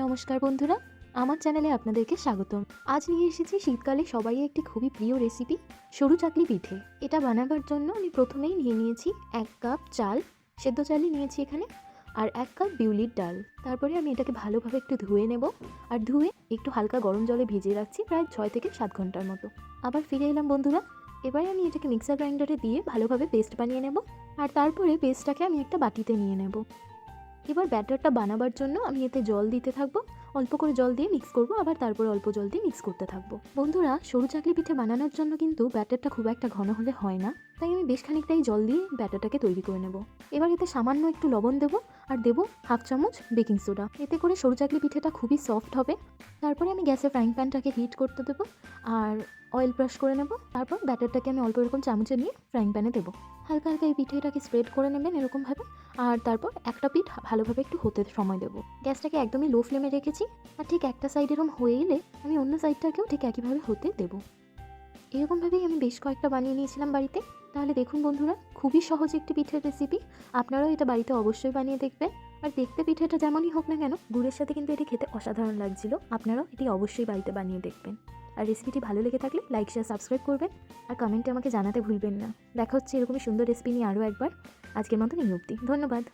নমস্কার বন্ধুরা, আমার চ্যানেলে আপনাদেরকে স্বাগতম। আজ নিয়ে এসেছি শীতকালে সবাই একটি খুবই প্রিয় রেসিপি সরু চাকলি পিঠে। এটা বানাবার জন্য আমি প্রথমেই নিয়ে নিয়েছি এক কাপ চাল, সেদ্ধ চালই নিয়েছি এখানে, আর এক কাপ বিউলির ডাল। তারপরে আমি এটাকে ভালোভাবে একটু ধুয়ে নেব, আর ধুয়ে একটু হালকা গরম জলে ভিজিয়ে রাখছি প্রায় ছয় থেকে সাত ঘণ্টার মতো। আবার ফিরে এলাম বন্ধুরা, এবারে আমি এটাকে মিক্সার গ্রাইন্ডারে দিয়ে ভালোভাবে পেস্ট বানিয়ে নেব, আর তারপরে পেস্টটাকে আমি একটা বাটিতে নিয়ে নেব। এবার ব্যাটারটা বানাবার জন্য আমি এতে জল দিতে থাকব। অল্প করে জল দিয়ে মিক্স করব, আবার তারপরে অল্প জল দিয়ে মিক্স করতে থাকব। বন্ধুরা, সরু চাকলি পিঠে বানানোর জন্য কিন্তু ব্যাটারটা খুব একটা ঘন হলে হয় না। তাই আমি বেশ খানিকটাই জল দিয়ে ব্যাটারটাকে তৈরি করে নেব। এবার এতে সামান্য একটু লবণ দেবো, আর দেবো হাফ চামচ বেকিং সোডা এতে করে সরু চাকলি পিঠেটা খুবই সফট হবে তারপরে আমি গ্যাসে ফ্রাইং প্যানটাকে হিট করতে দেবো আর অয়েল ব্রাশ করে নেব। তারপর ব্যাটারটাকে আমি অল্প এরকম চামচে নিয়ে ফ্রাইং প্যানে দেবো। হালকা হালকা এই পিঠেটাকে স্প্রেড করে নেবেন এরকমভাবে। আর তারপর একটা পিঠ ভালোভাবে একটু হতে সময় দেবো। গ্যাসটাকে একদমই লো ফ্লেমে রেখেছি আর ঠিক একটা সাইড এরকম হয়ে এলে আমি অন্য সাইডটাকেও ঠিক একইভাবে হতে দেবো। এরকমভাবেই আমি বেশ কয়েকটা বানিয়ে নিয়েছিলাম বাড়িতে। তাহলে দেখুন বন্ধুরা, খুবই সহজ একটি পিঠের রেসিপি আপনারাও এটা বাড়িতে অবশ্যই বানিয়ে দেখবেন। আর দেখতে পিঠেটা যেমনই হোক না কেন, গুড়ের সাথে কিন্তু এটি খেতে অসাধারণ লাগছিল। আপনারাও এটি অবশ্যই বাড়িতে বানিয়ে দেখবেন। আর রেসিপিটি ভালো লেগে থাকলে লাইক শেয়ার সাবস্ক্রাইব করবেন। আর কমেন্টে আমাকে জানাতে ভুলবেন না। দেখা হচ্ছে এরকমই সুন্দর রেসিপি নিয়ে আরও একবার। আজকের মতন এই অব্দি ধন্যবাদ।